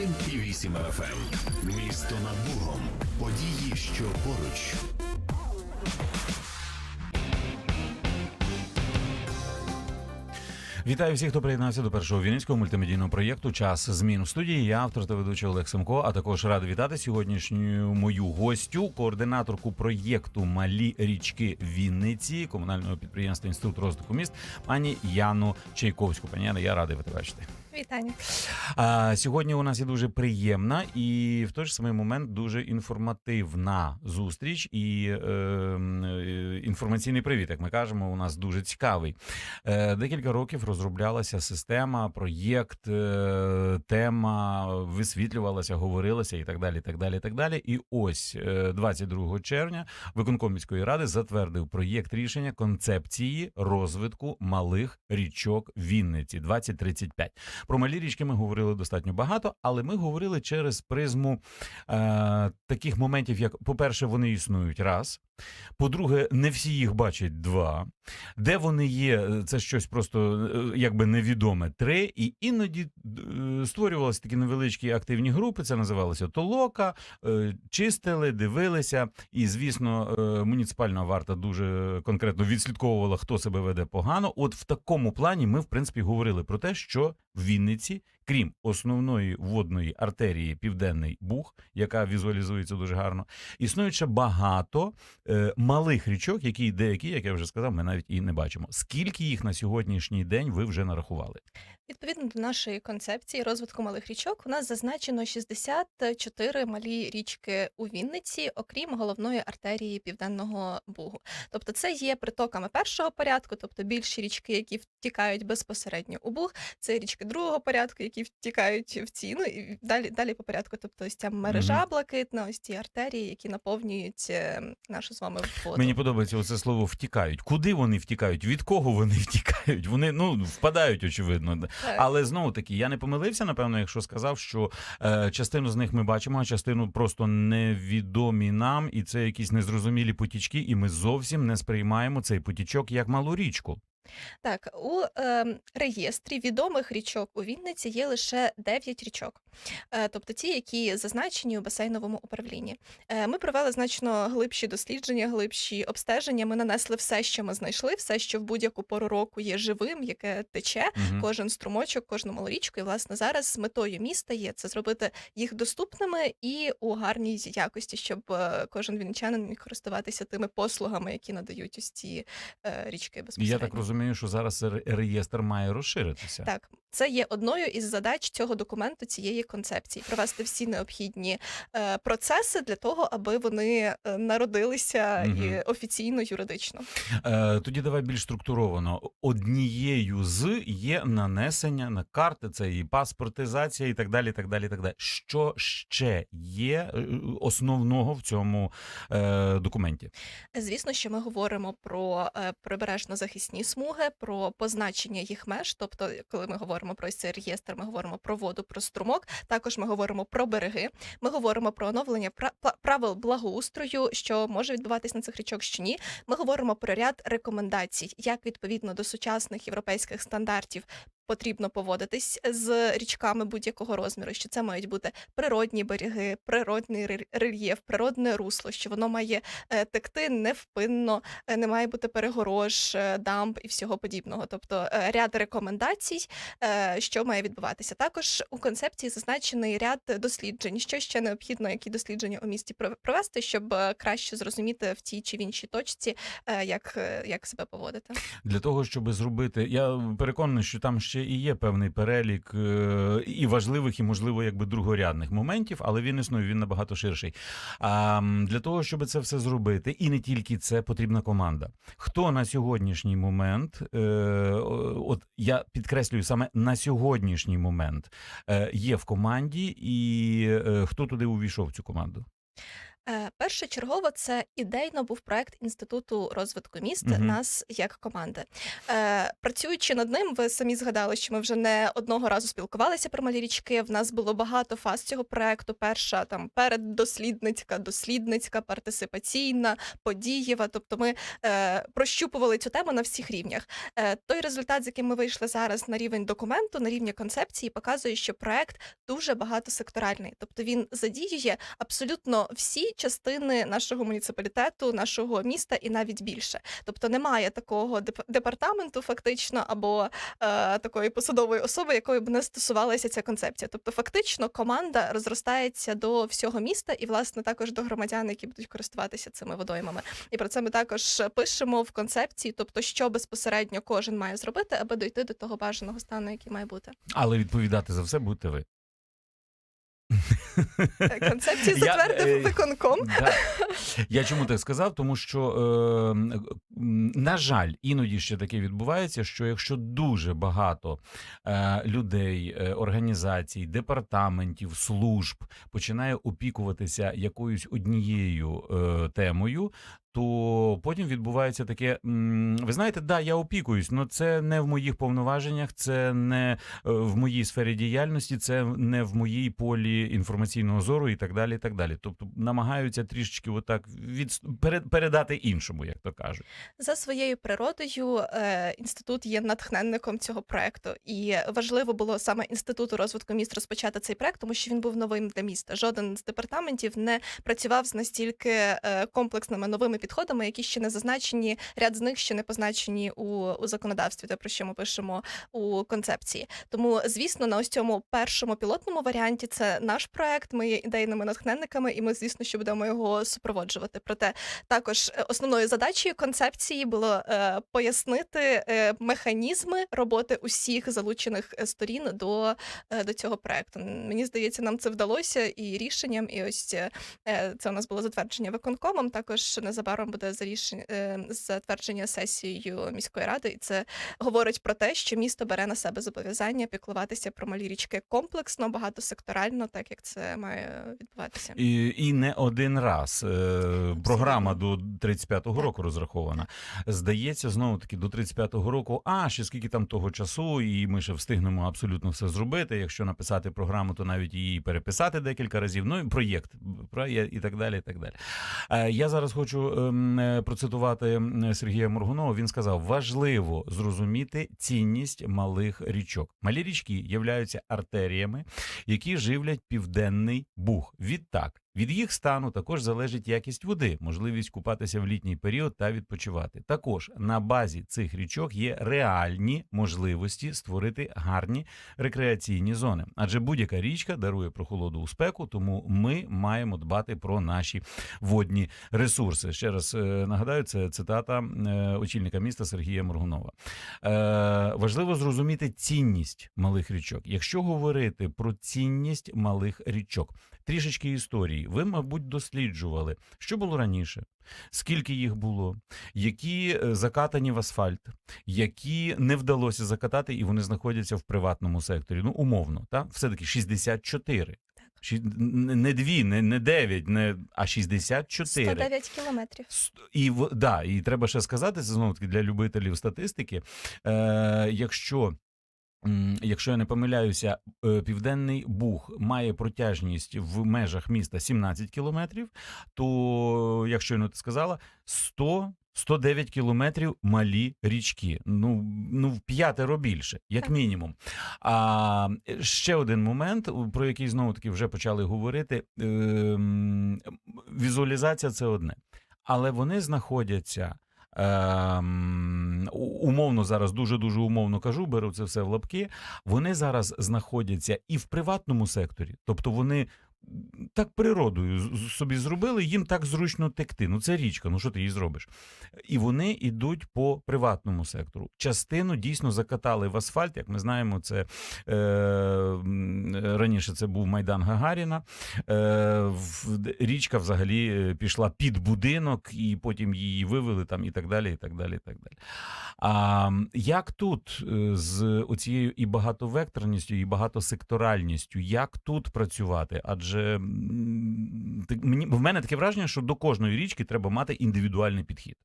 101,8 FM. Місто над Богом. Події, що поруч. Вітаю всіх, хто приєднався до першого вінницького мультимедійного проєкту Час змін в студії. Я автор та ведучий Олег Семко. А також радий вітати сьогоднішню мою гостю, координаторку проєкту Малі річки Вінниці комунального підприємства Інститут розвитку міст, пані Яну Чайковську. Пані Яна, я радий вас бачити. Вітання. А, сьогодні у нас є дуже приємна і в той ж самий момент дуже інформативна зустріч і е, е, інформаційний привіт, як ми кажемо, у нас дуже цікавий. Е, декілька років розроблялася система, проєкт, е, тема висвітлювалася, говорилася і так далі. І так далі, і так далі. І ось е, 22 червня виконком міської ради затвердив проєкт рішення концепції розвитку малих річок Вінниці 2035. Про малі річки ми говорили достатньо багато, але ми говорили через призму е, таких моментів, як, по-перше, вони існують раз. По-друге, не всі їх бачать два. Де вони є, е, це щось просто е, якби невідоме. Три. І іноді е, створювалися такі невеличкі активні групи. Це називалося толока, е, чистили, дивилися. І, звісно, е, муніципальна варта дуже конкретно відслідковувала, хто себе веде погано. От в такому плані ми, в принципі, говорили про те, що в Вінниці, крім основної водної артерії Південний Буг, яка візуалізується дуже гарно, існує ще багато е, малих річок, які деякі, як я вже сказав, ми навіть і не бачимо. Скільки їх на сьогоднішній день ви вже нарахували? Відповідно до нашої концепції розвитку малих річок, у нас зазначено 64 малі річки у Вінниці, окрім головної артерії Південного Бугу. Тобто, це є притоками першого порядку, тобто більші річки, які втікають безпосередньо у Буг, це річки другого порядку, які втікають в ці. Ну і далі далі по порядку. Тобто, ось ця мережа блакитна, ось ці артерії, які наповнюють е, нашу з вами воду. Мені подобається оце слово втікають. Куди вони втікають? Від кого вони втікають? Вони ну впадають, очевидно. Але знову таки, я не помилився, напевно, якщо сказав, що е, частину з них ми бачимо, а частину просто невідомі нам, і це якісь незрозумілі потічки, і ми зовсім не сприймаємо цей потічок як малу річку. Так, у е, реєстрі відомих річок у Вінниці є лише 9 річок, е, тобто ті, які зазначені у басейновому управлінні. Е, ми провели значно глибші дослідження, глибші обстеження. Ми нанесли все, що ми знайшли, все, що в будь-яку пору року є живим, яке тече, Мгм. кожен струмочок, кожну малорічку. І власне зараз метою міста є це зробити їх доступними і у гарній якості, щоб е, кожен вінничанин міг користуватися тими послугами, які надають ось ці е, річки І безпосередньо. я так розумію, що зараз реєстр має розширитися. Так, це є одною із задач цього документу, цієї концепції провести всі необхідні е, процеси для того, аби вони е, народилися Мгм. і офіційно юридично. Е, тоді давай більш структуровано. Однією з є нанесення на карти, це і паспортизація, і так далі. так далі, так далі. Що ще є основного в цьому е, документі? Звісно, що ми говоримо про е, прибережно-захисні смуги, про позначення їх меж. Тобто, коли ми говоримо про цей реєстр, ми говоримо про воду, про струмок. Також ми говоримо про береги. Ми говоримо про оновлення правил благоустрою, що може відбуватись на цих річок, що ні. Ми говоримо про ряд рекомендацій, як відповідно до сучасних європейських стандартів. Потрібно поводитись з річками будь-якого розміру, що це мають бути природні береги, природний рель- рельєф, природне русло, що воно має е, текти невпинно, е, не має бути перегорож, е, дамб і всього подібного. Тобто ряд рекомендацій, що має відбуватися. Також у концепції зазначений ряд досліджень, що ще необхідно, які дослідження у місті пров- провести, щоб краще зрозуміти в тій чи в іншій точці, як, як себе поводити. Для того, щоб зробити, я переконаний, що там ще і є певний перелік е, і важливих, і можливо, якби другорядних моментів, але він існує, він набагато ширший. А для того, щоб це все зробити, і не тільки це потрібна команда. Хто на сьогоднішній момент, е, от я підкреслюю саме на сьогоднішній момент, е, є в команді, і хто туди увійшов в цю команду? Е, Першочергово це ідейно був проект інституту розвитку міст Мгм. нас як команди. Е, Працюючи над ним, ви самі згадали, що ми вже не одного разу спілкувалися про малі річки. В нас було багато фаз цього проекту. Перша там переддослідницька, дослідницька, партисипаційна, подієва. Тобто ми е, прощупували цю тему на всіх рівнях. Е, той результат, з яким ми вийшли зараз на рівень документу, на рівні концепції, показує, що проект дуже багатосекторальний. Тобто він задіює абсолютно всі частини нашого муніципалітету, нашого міста і навіть більше. Тобто немає такого деп- департаменту, фактично, або е, такої посадової особи, якої б не стосувалася ця концепція. Тобто, фактично, команда розростається до всього міста і, власне, також до громадян, які будуть користуватися цими водоймами. І про це ми також пишемо в концепції, тобто, що безпосередньо кожен має зробити, аби дойти до того бажаного стану, який має бути. Але відповідати за все будете ви. Е, Концепцію затвердив е, виконком. Да. Я чому так сказав? Тому що, е, м, на жаль, іноді ще таке відбувається, що якщо дуже багато е, людей, е, організацій, департаментів, служб починає опікуватися якоюсь однією е, темою. То потім відбувається таке. Ви знаєте, да, я опікуюсь, але це не в моїх повноваженнях, це не в моїй сфері діяльності, це не в моїй полі інформаційного зору і так далі. і так далі. Тобто намагаються трішечки отак від передати іншому, як то кажуть. За своєю природою е, інститут є натхненником цього проекту, і важливо було саме інституту розвитку міст розпочати цей проект, тому що він був новим для міста. Жоден з департаментів не працював з настільки е, комплексними новими підходами, які ще не зазначені. Ряд з них ще не позначені у, у законодавстві, те про що ми пишемо у концепції. Тому, звісно, на ось цьому першому пілотному варіанті це наш проект. Ми є ідейними натхненниками, і ми, звісно, що будемо його супроводжувати. Проте також е, основною задачею концепції було е, пояснити е, механізми роботи усіх залучених е, сторін до, е, до цього проекту. Мені здається, нам це вдалося і рішенням. І ось е, е, це у нас було затвердження виконкомом. Також незабаром буде за рішень- е, затвердження сесією міської ради. І це говорить про те, що місто бере на себе зобов'язання піклуватися про малі річки комплексно, багатосекторально, так як це має відбуватися. І, і не один раз. Е, програма до 35-го року розрахована. Здається, знову таки до 35-го року. А ще скільки там того часу, і ми ще встигнемо абсолютно все зробити. Якщо написати програму, то навіть її переписати декілька разів. Ну і проєкт і так далі. І так далі. Е, я зараз хочу ем, е, процитувати Сергія Моргунова. Він сказав: важливо зрозуміти цінність малих річок. Малі річки являються артеріями, які живлять південний буг. Відтак, від їх стану також залежить якість води, можливість купатися в літній період та відпочивати. Також на базі цих річок є реальні можливості створити гарні рекреаційні зони. Адже будь-яка річка дарує прохолоду у спеку, тому ми маємо дбати про наші водні ресурси. Ще раз е, нагадаю, це цитата е, очільника міста Сергія Моргунова. Е, важливо зрозуміти цінність малих річок. Якщо говорити про цінність малих річок, трішечки історії. Ви, мабуть, досліджували, що було раніше, скільки їх було, які е, закатані в асфальт, які не вдалося закатати, і вони знаходяться в приватному секторі. Ну, умовно, так? все-таки 64. Ші- Не дві, не, не дев'ять, не, а 64. 109 кілометрів. І да, і треба ще сказати, це знову таки для любителів статистики. Е, якщо Якщо я не помиляюся, е, Південний Буг має протяжність в межах міста 17 кілометрів, то, як щойно ти сказала, 100 109 кілометрів малі річки. Ну, ну в п'ятеро більше, як мінімум. А е, ще один момент, про який знову таки вже почали говорити. Ем, візуалізація це одне. Але вони знаходяться. Ем, умовно зараз дуже дуже умовно кажу, беру це все в лапки. Вони зараз знаходяться і в приватному секторі, тобто вони так природою собі зробили, їм так зручно текти. Ну це річка, ну що ти її зробиш? І вони йдуть по приватному сектору. Частину дійсно закатали в асфальт, як ми знаємо, це е, раніше це був Майдан Гагаріна. Е, Річка взагалі е, пішла під будинок, і потім її вивели там і так далі. і так далі, і так далі. А як тут е, з оцією і багатовекторністю, і багатосекторальністю, як тут працювати? Адже ти- мені в мене таке враження, що до кожної річки треба мати індивідуальний підхід.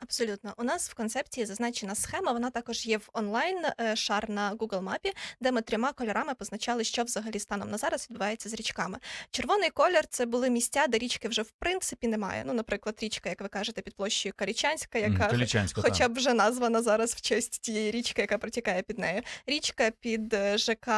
Абсолютно, у нас в концепції зазначена схема. Вона також є в онлайн е, шар на Google мапі, де ми трьома кольорами позначали, що взагалі станом на зараз відбувається з річками. Червоний колір це були місця, де річки вже в принципі немає. Ну, наприклад, річка, як ви кажете, під площею Карічанська, яка Калічанська, Хоча б вже названа зараз в честь тієї річки, яка протікає під нею. Річка під е, ЖК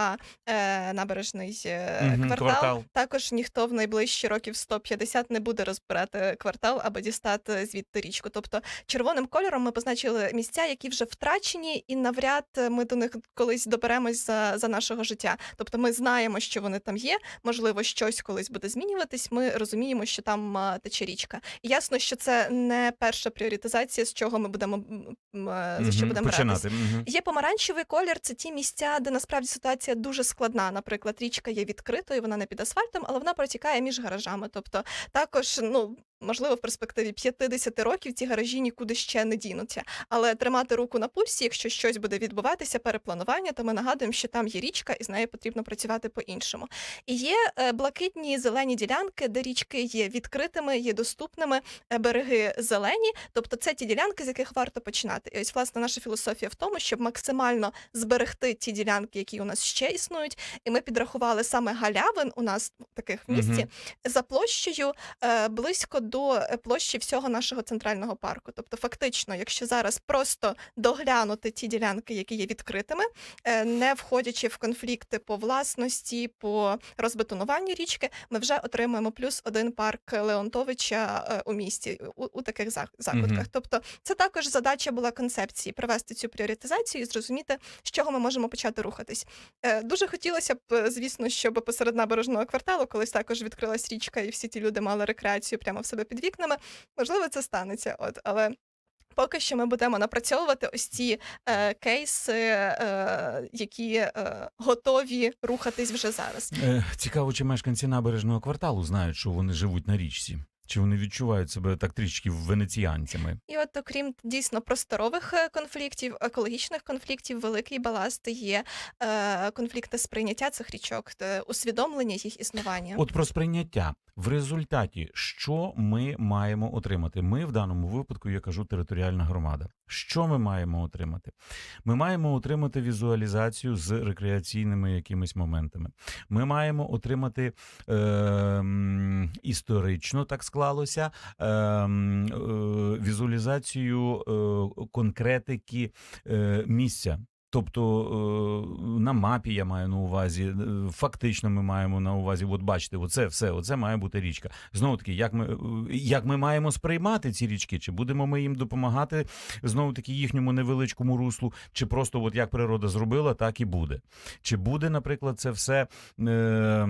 е, набережний е, квартал. квартал. Також ніхто в найближчі років 150 не буде розбирати квартал або дістати звідти річку. Тобто червоним кольором ми позначили місця, які вже втрачені, і навряд ми до них колись доберемось за, за нашого життя. Тобто ми знаємо, що вони там є. Можливо, щось колись буде змінюватись. Ми розуміємо, що там тече річка. І ясно, що це не перша пріоритизація, з чого ми будемо е, за що будемо братись. Є помаранчевий колір, це ті місця, де насправді ситуація дуже складна. Наприклад, річка є відкритою, вона не під асфальтом, але вона протікає між гаражами. Тобто, також, ну можливо, в перспективі 50 років ці гаражі нікуди ще не дінуться. Але тримати руку на пульсі, якщо щось буде відбуватися, перепланування, то ми нагадуємо, що там є річка, і з нею потрібно працювати по-іншому. І є е, блакитні зелені ділянки, де річки є відкритими, є доступними, е, береги зелені. Тобто, це ті ділянки, з яких варто починати. І ось власне наша філософія в тому, щоб максимально зберегти ті ділянки, які у нас ще існують. І ми підрахували саме галявин у нас таких в місті Мгм. за площею е, близько до е, площі всього нашого центрального парку. Тобто, фактично, якщо зараз просто доглянути ті ділянки, які є відкритими, е, не входячи в конфлікти по власності, по розбетонуванню річки, ми вже отримуємо плюс один парк Леонтовича е, у місті у, у таких закутках. Мгм. Тобто, це також задача була концепції провести цю пріоритизацію і зрозуміти, з чого ми можемо почати рухатись. Дуже хотілося б, звісно, щоб посеред набережного кварталу колись також відкрилась річка, і всі ті люди мали рекреацію прямо в себе під вікнами. Можливо, це станеться. От, але. Поки що ми будемо напрацьовувати ось ці е, кейси, е, які е, готові рухатись вже зараз. Е, Цікаво, чи мешканці набережного кварталу знають, що вони живуть на річці. Чи вони відчувають себе так трішки венеціанцями? І от, окрім дійсно просторових е, конфліктів, екологічних конфліктів, великий баласт є е, конфлікти сприйняття цих річок, е, усвідомлення їх існування. От про сприйняття в результаті, що ми маємо отримати? Ми в даному випадку, я кажу, територіальна громада. Що ми маємо отримати? Ми маємо отримати візуалізацію з рекреаційними якимись моментами. Ми маємо отримати е, історично, так склалося, е, е, візуалізацію е, конкретики е, місця. Тобто е, на мапі я маю на увазі, е, фактично ми маємо на увазі, от бачите, оце все, оце має бути річка. Знову таки, як ми, е, як ми маємо сприймати ці річки? Чи будемо ми їм допомагати знову таки їхньому невеличкому руслу, чи просто от як природа зробила, так і буде. Чи буде, наприклад, це все. Е,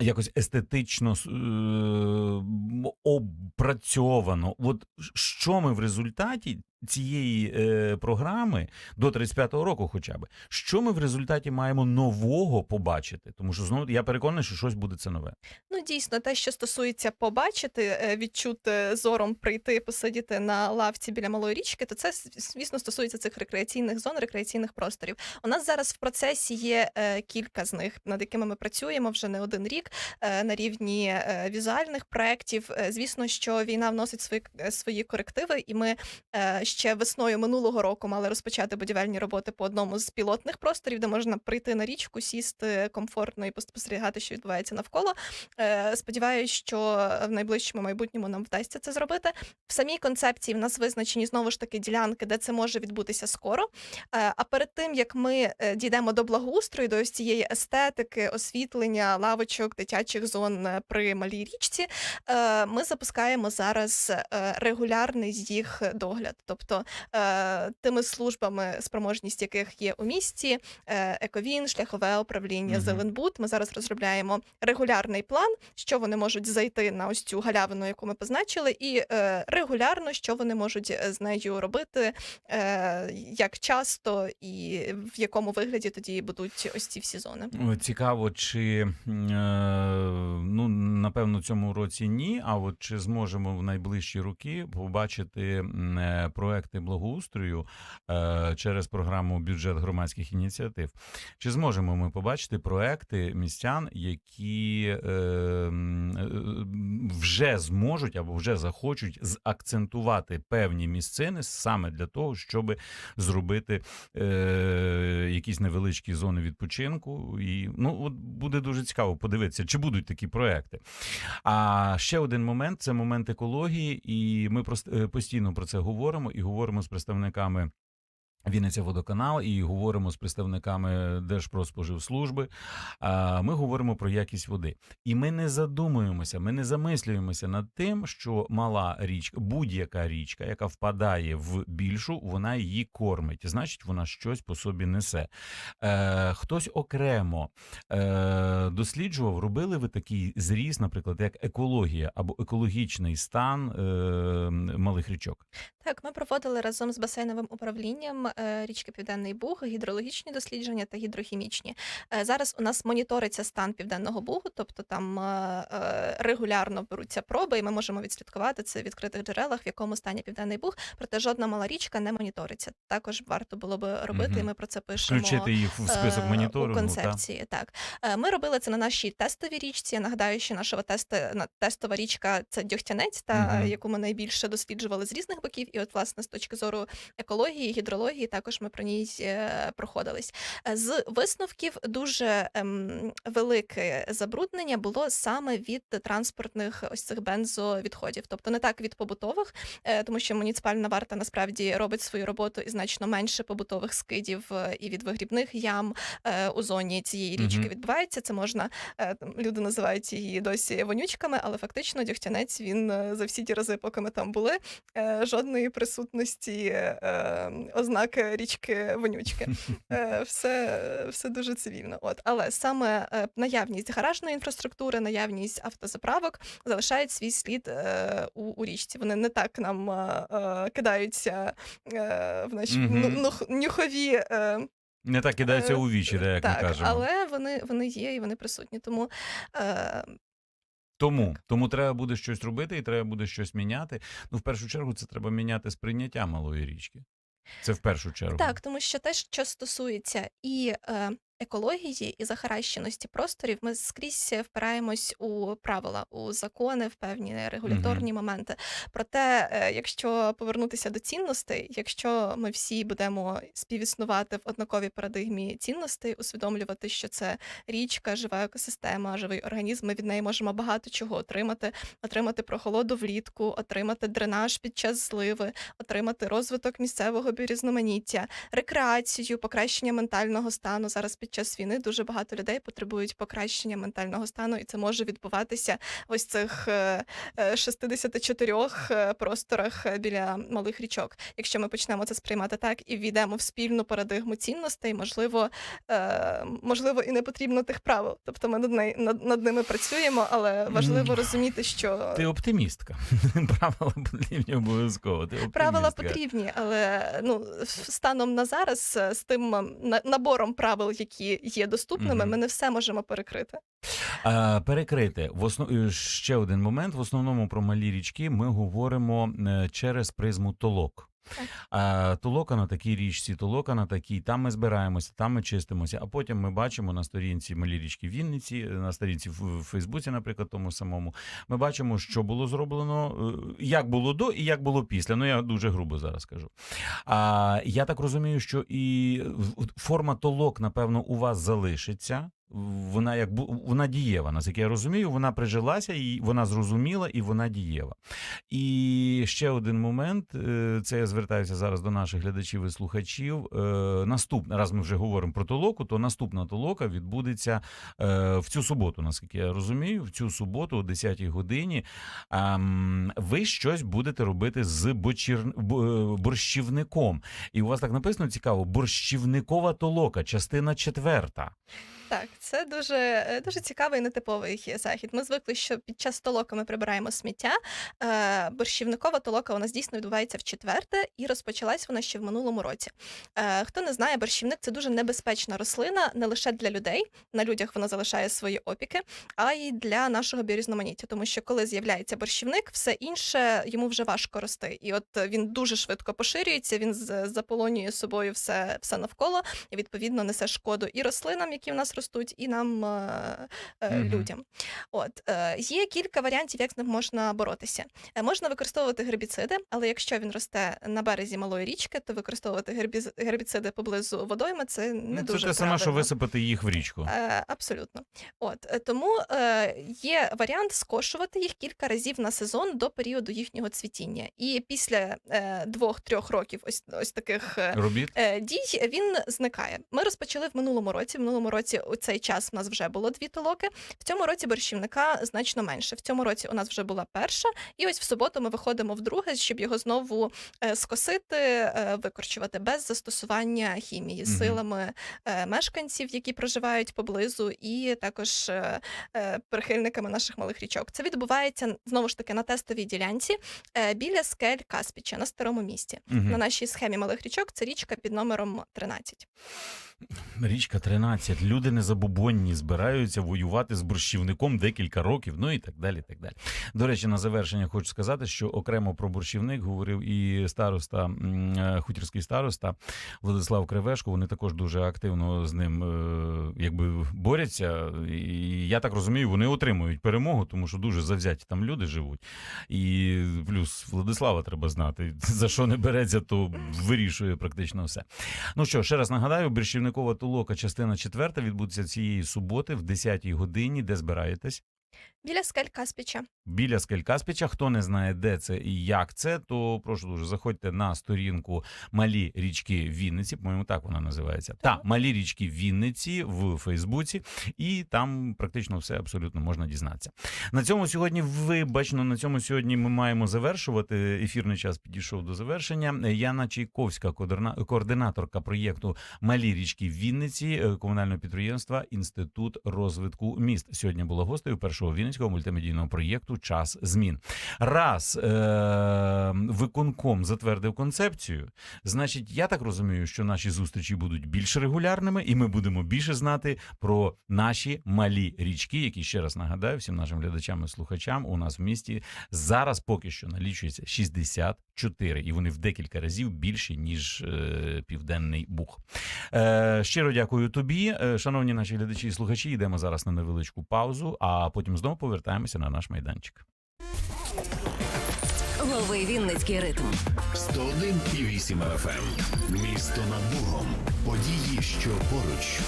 Якось естетично е, опрацьовано. От що ми в результаті цієї е, програми до 35-го року, хоча б, що ми в результаті маємо нового побачити? Тому що знову я переконаний, що щось буде це нове. Ну, дійсно, те, що стосується побачити, е, відчути зором прийти, посидіти на лавці біля малої річки, то це звісно стосується цих рекреаційних зон, рекреаційних просторів. У нас зараз в процесі є е, кілька з них, над якими ми працюємо вже не один рік е, на рівні е, візуальних проєктів. Е, Звісно, що війна вносить свої, е, свої корективи, і ми е, ще весною минулого року мали розпочати будівельні роботи по одному з пілотних просторів, де можна прийти на річку, сісти комфортно і спостерігати, що відбувається навколо. Е, Сподіваюсь, що в найближчому майбутньому нам вдасться це зробити. В самій концепції в нас визначені знову ж таки ділянки, де це може відбутися скоро. Е, А перед тим як ми е, дійдемо до благоустрою, до ось цієї естетики, освітлення, лавочок, дитячих зон при малій річці, ми запускаємо зараз регулярний їх догляд. Тобто е, тими службами, спроможність яких є у місті, е, Ековін, шляхове управління, Мгм. Зеленбуд. Ми зараз розробляємо регулярний план, що вони можуть зайти на ось цю галявину, яку ми позначили, і е, регулярно що вони можуть е, з нею робити, е, як часто і в якому вигляді тоді будуть ось ці всі зони. Цікаво, чи е, ну напевно цьому році ні. А от чи зможемо в найближчі роки побачити е, проекти благоустрою е, через програму бюджет громадських ініціатив? Чи зможемо ми побачити проекти містян, які е, е, вже зможуть або вже захочуть закцентувати певні місцини саме для того, щоб зробити якісь невеличкі зони відпочинку. І ну от буде дуже цікаво подивитися, чи будуть такі проекти. А ще один момент це момент екології, і ми прос- е, постійно про це говоримо говоримо з представниками. Вінниця водоканал і говоримо з представниками Держпродспоживслужби. Ми говоримо про якість води, і ми не задумуємося, ми не замислюємося над тим, що мала річка, будь-яка річка, яка впадає в більшу, вона її кормить. Значить, вона щось по собі несе. Е, хтось окремо е, досліджував, робили ви такий зріз, наприклад, як екологія або екологічний стан е, малих річок. Так, ми проводили разом з басейновим управлінням е, річки Південний Буг гідрологічні дослідження та гідрохімічні. Е, Зараз у нас моніториться стан Південного Бугу, тобто там е, е, регулярно беруться проби, і ми можемо відслідкувати це в відкритих джерелах, в якому стані Південний Буг. Проте жодна мала річка не моніториться. Також варто було би робити, і ми про це пишемо. Включити їх в список е, моніторингу. у та? концепції. Так Е, ми робили це на нашій тестовій річці. Я нагадаю, що наша тести, на- тестова річка це Дьогтянець, та Мгм. яку ми найбільше досліджували з різних боків. І от, власне, з точки зору екології, гідрології, також ми про ній е, проходились. З висновків дуже ем, велике забруднення було саме від транспортних ось цих бензовідходів, тобто не так від побутових, е, тому що муніципальна варта насправді робить свою роботу і значно менше побутових скидів е, і від вигрібних ям е, у зоні цієї річки Мгм. відбувається. Це можна е, там люди називають її досі вонючками, але фактично дьогтянець він е, за всі ті рази, поки ми там були, е, жодної присутності е, ознаки річки вонючки. Е, все, все дуже цивільно. От але саме е, наявність гаражної інфраструктури, наявність автозаправок залишають свій слід е, у, у річці. Вони не так нам е, е, кидаються е, в наші нух- нюхові. Е, Не так кидається Е, у вічі, де, як так, ми кажемо. але вони, вони є і вони присутні. Тому е, Тому, тому треба буде щось робити і треба буде щось міняти. Ну, в першу чергу, це треба міняти сприйняття малої річки. Це в першу чергу. так, тому що те, що стосується і е, екології, і захаращеності просторів, ми скрізь впираємось у правила, у закони, в певні регуляторні моменти. Проте, е, якщо повернутися до цінностей, якщо ми всі будемо співіснувати в однаковій парадигмі цінностей, усвідомлювати, що це річка, жива екосистема, живий організм, ми від неї можемо багато чого отримати, отримати прохолоду влітку, отримати дренаж під час зливи, отримати розвиток місцевого біорізноманіття, рекреацію, покращення ментального стану. Зараз під час війни дуже багато людей потребують покращення ментального стану, і це може відбуватися в ось цих е, е, 64 е, просторах е, біля малих річок. Якщо ми почнемо це сприймати так і війдемо в спільну парадигму цінностей, можливо, е, можливо, і не потрібно тих правил. Тобто ми над, неї- над, над ними працюємо, але важливо розуміти, що Ти оптимістка. Правила потрібні обов'язково. Ти Правила потрібні, але ну станом на зараз е, з тим на- набором правил, які є доступними, ми не все можемо перекрити. А, перекрити в основ... е, ще один момент. В основному про малі річки ми говоримо е, через призму толок. А, толока на такій річці, толока на такій. Там ми збираємося, там ми чистимося. А потім ми бачимо на сторінці малі річки Вінниці, е, на сторінці в в Фейсбуці, наприклад, тому самому. Ми бачимо, що було зроблено, е, як було до і як було після. Ну я дуже грубо зараз кажу. А я так розумію, що і форма толок, напевно, у вас залишиться. Вона як вона дієва. Наскільки я розумію, вона прижилася і вона зрозуміла, і вона дієва. І ще один момент. е, Це я звертаюся зараз до наших глядачів і слухачів. Е, Наступна, раз ми вже говоримо про толоку, то наступна толока відбудеться е, в цю суботу, наскільки я розумію, в цю суботу о 10-й годині. Ви щось будете робити з бочір... борщівником. І у вас так написано цікаво: борщівникова толока, частина четверта. Так, це дуже, е, дуже цікавий нетиповий захід. Ми звикли, що під час толока ми прибираємо сміття. Е, Борщівникова толока у нас дійсно відбувається в четверте, і розпочалась вона ще в минулому році. Е, Хто не знає, борщівник це дуже небезпечна рослина не лише для людей. На людях вона залишає свої опіки, а й для нашого біорізноманіття. Тому що коли з'являється борщівник, все інше йому вже важко рости. І от він дуже швидко поширюється, він заполонює собою все, все навколо і відповідно несе шкоду і рослинам, які в нас ростуть, і нам е, е, людям. От е, є кілька варіантів, як з ним можна боротися. Е, можна використовувати гербіциди, але якщо він росте на березі малої річки, то використовувати гербіз- гербіциди поблизу водойми це не Ну, це дуже те саме, що висипати їх в річку. Е, абсолютно. От е, тому е, є варіант скошувати їх кілька разів на сезон до періоду їхнього цвітіння. І після е, двох-трьох років ось ось таких. е, Робіт? е, Дій він зникає. Ми розпочали в минулому році. В минулому році у цей час в нас вже було дві толоки. В цьому році борщівника значно менше. В цьому році у нас вже була перша, і ось в суботу ми виходимо вдруге, щоб його знову е, скосити, е, викорчувати без застосування хімії Мгм. силами е, мешканців, які проживають поблизу, і також прихильниками наших малих річок. Це відбувається знову ж таки на тестовій ділянці біля скель Каспіча на старому місті. Мгм. На нашій схемі малих річок це річка під номером 13. Річка 13. Люди незабобонні збираються воювати з борщівником декілька років, ну і так далі. так далі. До речі, на завершення хочу сказати, що окремо про борщівник говорив і староста, е, хутірський староста Владислав Кривешко. Вони також дуже активно з ним е, якби борються. І я так розумію, вони отримують перемогу, тому що дуже завзяті там люди живуть. І плюс Владислава треба знати. За що не береться, то вирішує практично все. Ну що, ще раз нагадаю, борщівникова толока, частина четверта, відбудеться цієї суботи в 10-й годині. Де збираєтесь? Біля скель Каспіча. Біля скель Каспіча. Хто не знає, де це і як це, то прошу дуже заходьте на сторінку Малі річки Вінниці. По-моєму, так вона називається. Так. Та Малі річки Вінниці в Фейсбуці, і там практично все абсолютно можна дізнатися. На цьому сьогодні вибачно. На цьому сьогодні ми маємо завершувати. Ефірний час підійшов до завершення. Яна Чайковська, координа- координаторка проєкту Малі річки Вінниці, е, комунального підприємства Інститут розвитку міст. Сьогодні була гостею першого вінницького мультимедійного проєкту Час змін. Раз е- виконком затвердив концепцію. Значить, я так розумію, що наші зустрічі будуть більш регулярними, і ми будемо більше знати про наші малі річки, які ще раз нагадаю всім нашим глядачам і слухачам. У нас в місті зараз поки що налічується 64, і вони в декілька разів більші ніж е, південний буг. Е, щиро дякую тобі, Е, шановні наші глядачі і слухачі. Йдемо зараз на невеличку паузу, а потім знову повертаємося на наш майданчик. Лови Вінницький ритм. 101,8 FM. Місто над Богом. Події, що поруч.